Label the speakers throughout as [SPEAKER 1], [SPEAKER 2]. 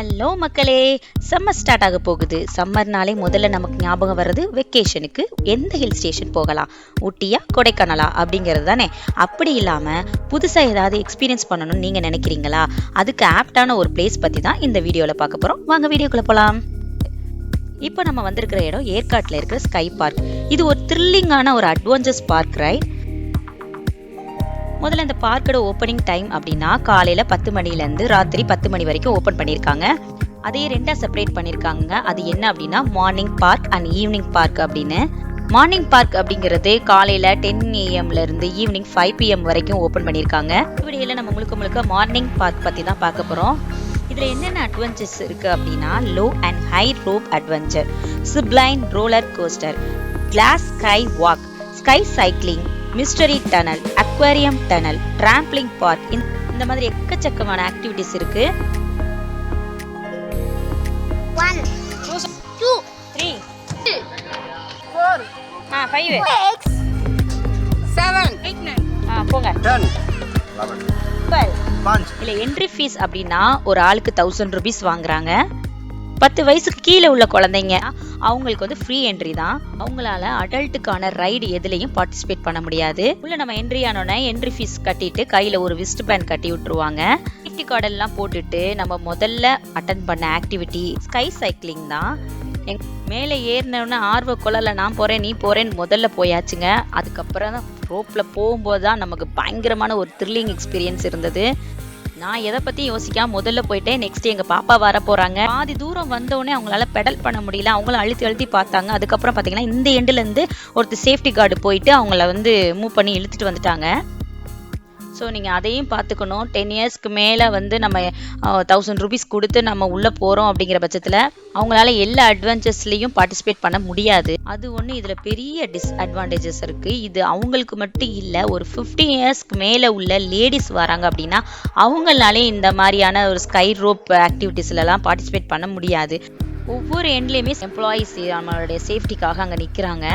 [SPEAKER 1] Hello மக்களே summer start ஆக போகுது. சம்மர்னாலே முதல்ல நமக்கு ஞாபகம் வர்றது வெக்கேஷனுக்கு எந்த ஹில் ஸ்டேஷன் போகலாம்? ஊட்டியா கொடைக்கானலா அப்படிங்கிறது தானே? அப்படி இல்லாமல் புதுசாக ஏதாவது எக்ஸ்பீரியன்ஸ் பண்ணணும்னு நீங்கள் நினைக்கிறீங்களா? அதுக்கு ஆப்டான ஒரு பிளேஸ் பற்றி தான் இந்த வீடியோவில் பார்க்க போகிறோம் வாங்க வீடியோக்குள்ளே போகலாம் இப்போ நம்ம வந்திருக்கிற இடம் ஏற்காட்டில் இருக்கிற ஸ்கை பார்க் இது ஒரு த்ரில்லிங்கான ஒரு அட்வென்ச்சர்ஸ் பார்க் ரைட் முதல்ல இந்த பார்க்கோட ஓப்பனிங் டைம் அப்படின்னா காலையில் பத்து மணிலேருந்து ராத்திரி பத்து மணி வரைக்கும் ஓப்பன் பண்ணியிருக்காங்க. அதையே ரெண்டாக செப்பரேட் பண்ணியிருக்காங்க. அது என்ன அப்படின்னா morning park and evening park அப்படின்னு. மார்னிங் பார்க் அப்படிங்கிறது காலையில் டென் ஏஎம்லேருந்து ஈவினிங் ஃபைவ் பிஎம் வரைக்கும் ஓப்பன் பண்ணியிருக்காங்க. வீடியோவில் நம்ம முழுக்க முழுக்க மார்னிங் பார்க் பற்றி தான் பார்க்க போகிறோம் இதில் என்னென்ன அட்வென்ச்சர்ஸ் இருக்குது அப்படின்னா low and high rope adventure zipline roller coaster glass sky walk sky cycling mystery tunnel aquarium tunnel trampoline park இந்த மாதிரி எக்கச்சக்கமான ஆக்டிவிட்டிஸ் இருக்கு. போங்க. இல்லை என்ட்ரி ஃபீஸ் அப்படின்னா ஒரு ஆளுக்கு தௌசண்ட் ருபீஸ் வாங்குறாங்க. பத்து வயசுக்கு கீழே உள்ள குழந்தைங்க அவங்களுக்கு வந்து ஃப்ரீ என்ட்ரி தான். அவங்களால அடல்ட்டுக்கான ரைடு எதுலையும் பார்ட்டிசிபேட் பண்ண முடியாது. உள்ள நம்ம என்ட்ரி ஆனோடனே என்ட்ரி ஃபீஸ் கட்டிட்டு கையில் ஒரு விஸ்ட் பேண்ட் கட்டி விட்டுருவாங்க. சேஃப்டி கார்டெல்லாம் போட்டுட்டு நம்ம முதல்ல அட்டன் பண்ண ஆக்டிவிட்டி ஸ்கை சைக்கிளிங் தான். எங் மேலே ஏறினோடனே ஆர்வ குழல நான் போகிறேன் நீ போகிறேன்னு முதல்ல போயாச்சுங்க. அதுக்கப்புறம் தான் ரோப்பில் போகும்போது தான் நமக்கு பயங்கரமான ஒரு த்ரில்லிங் எக்ஸ்பீரியன்ஸ் இருந்தது. நான் எதை பற்றி யோசிக்காம முதல்ல போயிட்டேன். நெக்ஸ்ட் எங்கள் பாப்பா வர போகிறாங்க பாதி தூரம் வந்தோடனே அவங்களால பெடல் பண்ண முடியல. அவங்கள அழுத்தி அழுத்தி பார்த்தாங்க. அதுக்கப்புறம் பார்த்தீங்கன்னா இந்த எண்டுலேருந்து ஒருத்தர் சேஃப்டி கார்டு போயிட்டு அவங்கள வந்து மூவ் பண்ணி இழுத்துட்டு வந்துட்டாங்க. ஸோ நீங்கள் அதையும் பார்த்துக்கணும். டென் இயர்ஸ்க்கு மேலே வந்து நம்ம தௌசண்ட் ருபீஸ் கொடுத்து நம்ம உள்ளே போகிறோம் அப்படிங்கிற பட்சத்தில் அவங்களால எல்லா அட்வென்ச்சர்ஸ்லேயும் பார்ட்டிசிபேட் பண்ண முடியாது. அது ஒன்று இதில் பெரிய டிஸ்அட்வான்டேஜஸ் இருக்குது இது அவங்களுக்கு மட்டும் இல்லை ஒரு ஃபிஃப்டீன் இயர்ஸ்க்கு மேலே உள்ள லேடிஸ் வராங்க அப்படின்னா அவங்களாலே இந்த மாதிரியான ஒரு ஸ்கை ரோப் ஆக்டிவிட்டீஸ்லலாம் பார்ட்டிசிபேட் பண்ண முடியாது. ஒவ்வொரு எண்ட்லேயுமே எம்ப்ளாயீஸ் நம்மளுடைய சேஃப்டிக்காக அங்கே நிற்கிறாங்க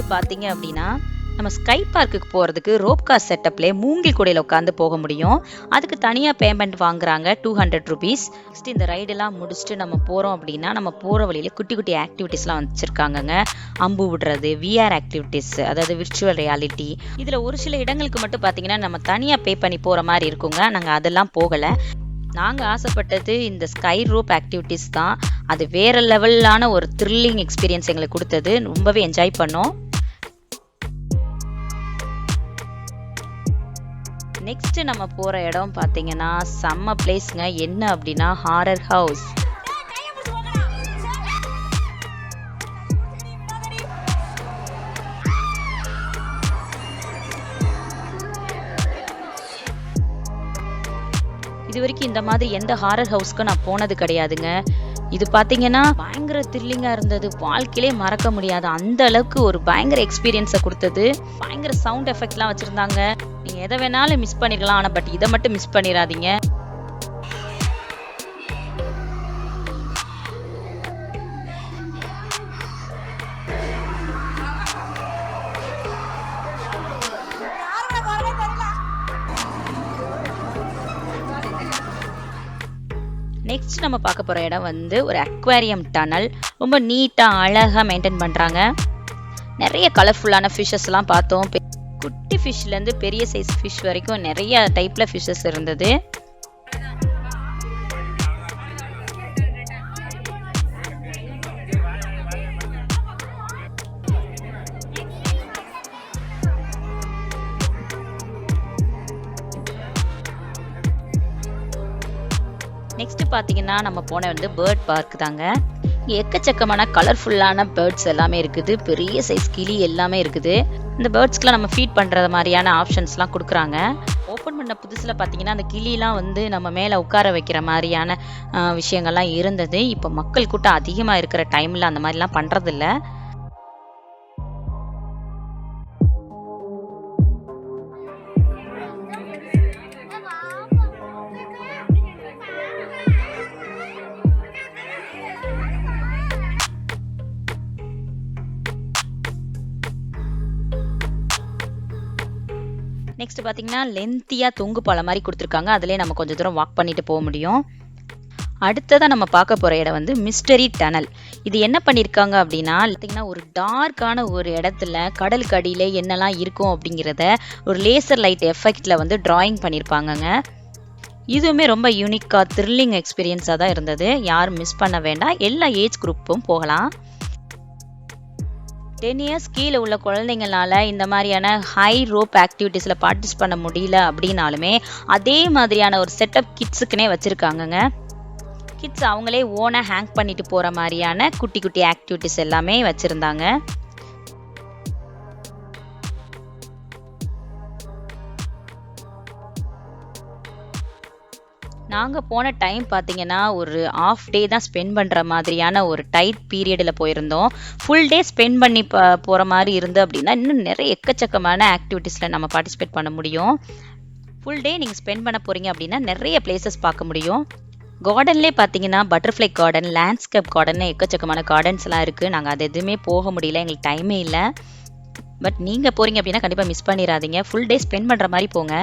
[SPEAKER 1] அதாவது பார்த்தீங்க அப்படின்னா நம்ம ஸ்கை பார்க்குக்கு போகிறதுக்கு ரோப் கார் செட்டப்லேயே மூங்கில் கூடையில் உட்காந்து போக முடியும். அதுக்கு தனியாக பேமெண்ட் வாங்குறாங்க டூ ஹண்ட்ரட் ருபீஸ் நெக்ஸ்ட் இந்த ரைடெல்லாம் முடிச்சுட்டு நம்ம போகிறோம் அப்படின்னா நம்ம போகிற வழியில் குட்டி குட்டி ஆக்டிவிட்டீஸ்லாம் வச்சுருக்காங்கங்க. அம்பு விடுறது விஆர் ஆக்டிவிட்டீஸ் அதாவது விர்ச்சுவல் ரியாலிட்டி இதில் ஒரு சில இடங்களுக்கு மட்டும் பார்த்தீங்கன்னா நம்ம தனியாக பே பண்ணி போகிற மாதிரி இருக்குங்க. நாங்கள் அதெல்லாம் போகலை. நாங்கள் ஆசைப்பட்டது இந்த ஸ்கை ரோப் ஆக்டிவிட்டீஸ் தான். அது வேற லெவலான ஒரு த்ரில்லிங் எக்ஸ்பீரியன்ஸ் எங்களுக்கு கொடுத்தது. ரொம்பவே என்ஜாய் பண்ணோம். நெக்ஸ்ட்டு நம்ம போகிற இடம் பார்த்தீங்கன்னா செம்ம பிளேஸ்ங்க என்ன அப்படின்னா ஹாரர் ஹவுஸ் இது வரைக்கும் இந்த மாதிரி எந்த ஹாரர் ஹவுஸ்க்கும் நான் போனது கிடையாதுங்க. இது பார்த்தீங்கன்னா பயங்கர த்ரில்லிங்காக இருந்தது. வாழ்க்கையிலே மறக்க முடியாது அந்த அளவுக்கு ஒரு பயங்கர எக்ஸ்பீரியன்ஸை கொடுத்தது. பயங்கர சவுண்ட் எஃபெக்ட்லாம் வச்சுருந்தாங்க. நீங்கள் எதை வேணாலும் மிஸ் பண்ணிருக்கலாம். ஆனால் பட் இதை மட்டும் மிஸ் பண்ணிடாதீங்க நெக்ஸ்ட் நம்ம பார்க்க போகிற இடம் வந்து ஒரு அக்வாரியம் டனல் ரொம்ப நீட்டாக அழகாக மெயின்டைன் பண்ணுறாங்க நிறைய கலர்ஃபுல்லான ஃபிஷ்ஷஸ்லாம் பார்த்தோம். பெ- குட்டி ஃபிஷ்லேருந்து பெரிய சைஸ் ஃபிஷ் வரைக்கும் நிறைய டைப்பில் ஃபிஷ்ஷஸ் இருந்தது. பார்த்தீங்கன்னா நம்ம போன வந்து பேர்ட் பார்க் தாங்க. எக்கச்சக்கமான கலர்ஃபுல்லான பேர்ட்ஸ் எல்லாமே இருக்குது. பெரிய சைஸ் கிளி எல்லாமே இருக்குது. இந்த பேர்ட்ஸ்க்குலாம் நம்ம ஃபீட் பண்ணுறது மாதிரியான ஆப்ஷன்ஸ்லாம் கொடுக்குறாங்க. ஓப்பன் பண்ண புதுசில் பார்த்தீங்கன்னா அந்த கிளிலாம் வந்து நம்ம மேலே உட்கார வைக்கிற மாதிரியான விஷயங்கள்லாம் இருந்தது. இப்போ மக்கள் கூட்டம் அதிகமாக இருக்கிற டைமில் அந்த மாதிரிலாம் பண்ணுறதில்ல நெக்ஸ்ட் பார்த்தீங்கன்னா லென்த்தியாக தொங்கு பாலம் மாதிரி கொடுத்துருக்காங்க. அதிலே நம்ம கொஞ்சம் தூரம் வாக் பண்ணிட்டு போக முடியும். அடுத்ததாக நம்ம பார்க்க போகிற இடம் வந்து மிஸ்டரி டனல் இது என்ன பண்ணியிருக்காங்க அப்படின்னா பார்த்தீங்கன்னா ஒரு டார்க்கான ஒரு இடத்துல கடலுக்கு அடியில் என்னெல்லாம் இருக்கும் அப்படிங்கிறத ஒரு லேசர் லைட் எஃபெக்டில் வந்து டிராயிங் பண்ணியிருப்பாங்கங்க இதுவுமே ரொம்ப யூனிக்காக த்ரில்லிங் எக்ஸ்பீரியன்ஸாக தான் இருந்தது. யாரும் மிஸ் பண்ண வேண்டாம். எல்லா ஏஜ் குரூப்பும் போகலாம். டென் இயர்ஸ் கீழே உள்ள குழந்தைங்களால இந்த மாதிரியான ஹை ரோப் ஆக்டிவிட்டீஸில் பார்ட்டிசிபேட் பண்ண முடியல அப்படின்னாலுமே அதே மாதிரியான ஒரு செட்டப் கிட்ஸுக்குனே வச்சுருக்காங்கங்க. கிட்ஸ் அவங்களே ஓனாக ஹேங் பண்ணிட்டு போகிற மாதிரியான குட்டி குட்டி ஆக்டிவிட்டீஸ் எல்லாமே வச்சுருந்தாங்க. நாங்கள் போன டைம் பார்த்தீங்கன்னா ஒரு ஆஃப் டே தான் ஸ்பெண்ட் பண்ணுற மாதிரியான ஒரு டைட் பீரியடில் போயிருந்தோம். ஃபுல் டே ஸ்பெண்ட் பண்ணி ப போகிற மாதிரி இருந்து அப்படின்னா இன்னும் நிறைய எக்கச்சக்கமான ஆக்டிவிட்டீஸில் நம்ம பார்ட்டிசிபேட் பண்ண முடியும். ஃபுல் டே நீங்கள் ஸ்பெண்ட் பண்ண போகிறீங்க அப்படின்னா நிறைய பிளேசஸ் பார்க்க முடியும். கார்டன்லேயே பார்த்தீங்கன்னா பட்டர்ஃப்ளை கார்டன் லேண்ட்ஸ்கேப் கார்டன் எக்கச்சக்கமான கார்டன்ஸ்லாம் இருக்குது நாங்கள் அது எதுவுமே போக முடியல எங்களுக்கு டைமே இல்லை. பட் நீங்கள் போகிறீங்க அப்படின்னா கண்டிப்பாக மிஸ் பண்ணிடாதீங்க. ஃபுல் டே ஸ்பெண்ட் பண்ணுற மாதிரி போங்க.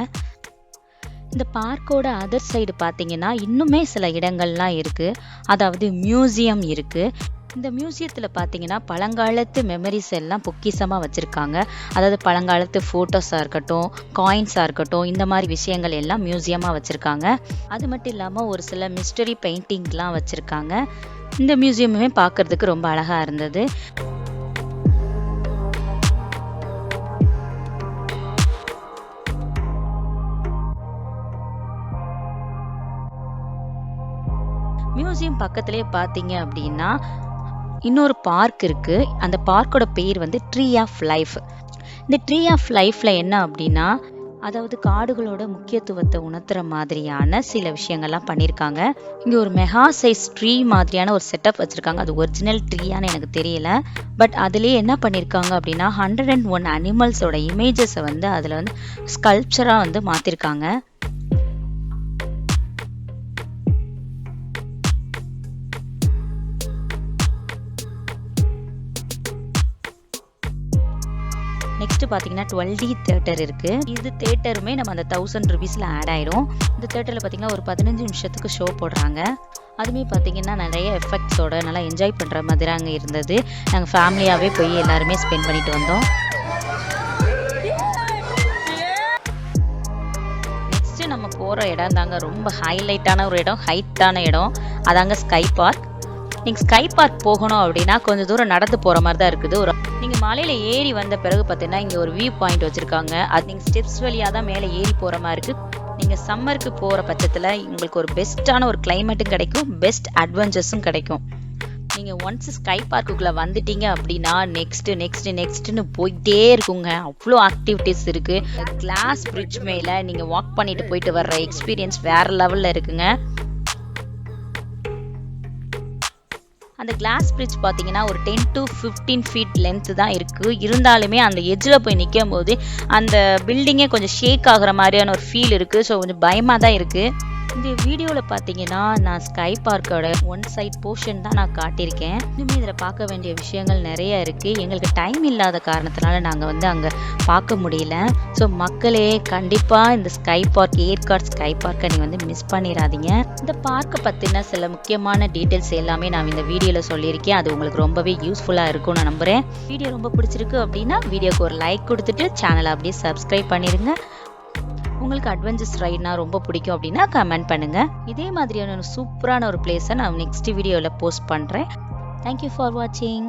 [SPEAKER 1] இந்த பார்க்கோட அதர் சைடு பார்த்தீங்கன்னா இன்னுமே சில இடங்கள்லாம் இருக்குது அதாவது மியூசியம் இருக்குது இந்த மியூசியத்தில் பார்த்தீங்கன்னா பழங்காலத்து மெமரிஸ் எல்லாம் பொக்கிஷமாக வச்சுருக்காங்க. அதாவது பழங்காலத்து ஃபோட்டோஸாக இருக்கட்டும் காயின்ஸாக இருக்கட்டும் இந்த மாதிரி விஷயங்கள் எல்லாம் மியூசியமாக வச்சுருக்காங்க. அது மட்டும் இல்லாமல் ஒரு சில மிஸ்டரி பெயிண்டிங்லாம் வச்சுருக்காங்க. இந்த மியூசியமுமே பார்க்கறதுக்கு ரொம்ப அழகாக இருந்தது. மியூசியம் பக்கத்துலேயே பார்த்தீங்க அப்படின்னா இன்னொரு பார்க் இருக்குது அந்த பார்க்கோட பேர் வந்து ட்ரீ ஆஃப் லைஃப் இந்த ட்ரீ ஆஃப் லைஃப்பில் என்ன அப்படின்னா அதாவது காடுகளோட முக்கியத்துவத்தை உணர்த்துற மாதிரியான சில விஷயங்கள்லாம் பண்ணியிருக்காங்க இங்கே ஒரு மெகா சைஸ் ட்ரீ மாதிரியான ஒரு செட்டப் வச்சுருக்காங்க. அது ஒரிஜினல் ட்ரீயான்னு எனக்கு தெரியல. பட் அதுலேயே என்ன பண்ணியிருக்காங்க அப்படின்னா ஹண்ட்ரட் அண்ட் ஒன் அனிமல்ஸோட இமேஜஸை வந்து அதில் வந்து ஸ்கல்ப்சராக வந்து மாற்றிருக்காங்க நெக்ஸ்ட் பார்த்தீங்கன்னா டுவெல் டி தேட்டர் இருக்கு. இது தேட்டருமே நம்ம அந்த தௌசண்ட் ருபீஸில் ஆட் ஆயிடும் இந்த தேட்டரில் பார்த்தீங்கன்னா ஒரு பதினஞ்சு நிமிஷத்துக்கு ஷோ போடுறாங்க. அதுவுமே பார்த்தீங்கன்னா நிறைய எஃபெக்ட்ஸோட நல்லா என்ஜாய் பண்ணுற மாதிரி அங்கே இருந்தது. நாங்கள் ஃபேமிலியாகவே போய் எல்லாருமே ஸ்பெண்ட் பண்ணிட்டு வந்தோம். நெக்ஸ்ட்டு நம்ம போகிற இடம் தாங்க ரொம்ப ஹைலைட்டான ஒரு இடம் ஹைட்டான இடம். அதாங்க ஸ்கை பார்க் நீங்கள் ஸ்கை பார்க் போகணும் அப்படின்னா கொஞ்சம் தூரம் நடந்து போகிற மாதிரி தான் இருக்குது. ஒரு நீங்கள் மலையில் ஏறி வந்த பிறகு பார்த்தீங்கன்னா இங்கே ஒரு வியூ பாயிண்ட் வச்சுருக்காங்க. அது நீங்கள் ஸ்டெப்ஸ் வழியாக தான் மேலே ஏறி போகிற மாதிரி இருக்குது நீங்கள் சம்மருக்கு போகிற பட்சத்தில் உங்களுக்கு ஒரு பெஸ்ட்டான ஒரு கிளைமேட்டும் கிடைக்கும். பெஸ்ட் அட்வென்ச்சர்ஸும் கிடைக்கும். நீங்கள் ஒன்ஸ் ஸ்கை பார்க்குள்ளே வந்துட்டீங்க அப்படின்னா நெக்ஸ்ட்டு நெக்ஸ்ட்டு நெக்ஸ்ட்டுன்னு போயிட்டே இருக்குங்க. அவ்வளோ ஆக்டிவிட்டீஸ் இருக்குது கிளாஸ் பிரிட்ஜ் மேலே நீங்கள் வாக் பண்ணிட்டு போயிட்டு வர்ற எக்ஸ்பீரியன்ஸ் வேறு லெவலில் இருக்குங்க. அந்த கிளாஸ் பிரிட்ஜ் பார்த்தீங்கன்னா ஒரு ten to fifteen feet length தான் இருக்குது இருந்தாலுமே அந்த எஜ்ஜில் போய் நிற்கும் போது அந்த பில்டிங்கே கொஞ்சம் ஷேக் ஆகுற மாதிரியான ஒரு ஃபீல் இருக்குது ஸோ கொஞ்சம் பயமாக தான் இருக்குது இந்த வீடியோவில் பார்த்தீங்கன்னா நான் ஸ்கை பார்க்கோட ஒன் சைட் போர்ஷன் தான் நான் காட்டியிருக்கேன். இன்னுமே இதில் பார்க்க வேண்டிய விஷயங்கள் நிறைய இருக்குது எங்களுக்கு டைம் இல்லாத காரணத்தினால நாங்கள் வந்து அங்கே பார்க்க முடியல. ஸோ மக்களே கண்டிப்பாக இந்த ஸ்கை பார்க் ஏற்காட் ஸ்கை பார்க்கை நீங்கள் வந்து மிஸ் பண்ணிடாதீங்க. இந்த பார்க்கை பற்றின சில முக்கியமான டீட்டெயில்ஸ் எல்லாமே நான் இந்த வீடியோவில் சொல்லியிருக்கேன். அது உங்களுக்கு ரொம்பவே யூஸ்ஃபுல்லாக இருக்கும்னு நான் நம்புகிறேன் வீடியோ ரொம்ப பிடிச்சிருக்கு அப்படின்னா வீடியோக்கு ஒரு லைக் கொடுத்துட்டு சேனலை அப்படியே சப்ஸ்கிரைப் பண்ணிடுங்க உங்களுக்கு அட்வென்ச்சர்ஸ் ரைட்னா ரொம்ப பிடிக்கும் அப்படின்னா கமெண்ட் பண்ணுங்க. இதே மாதிரியான ஒரு சூப்பரான ஒரு பிளேஸை நான் நெக்ஸ்ட் வீடியோவில் போஸ்ட் பண்ணுறேன் தேங்க்யூ ஃபார் வாட்சிங்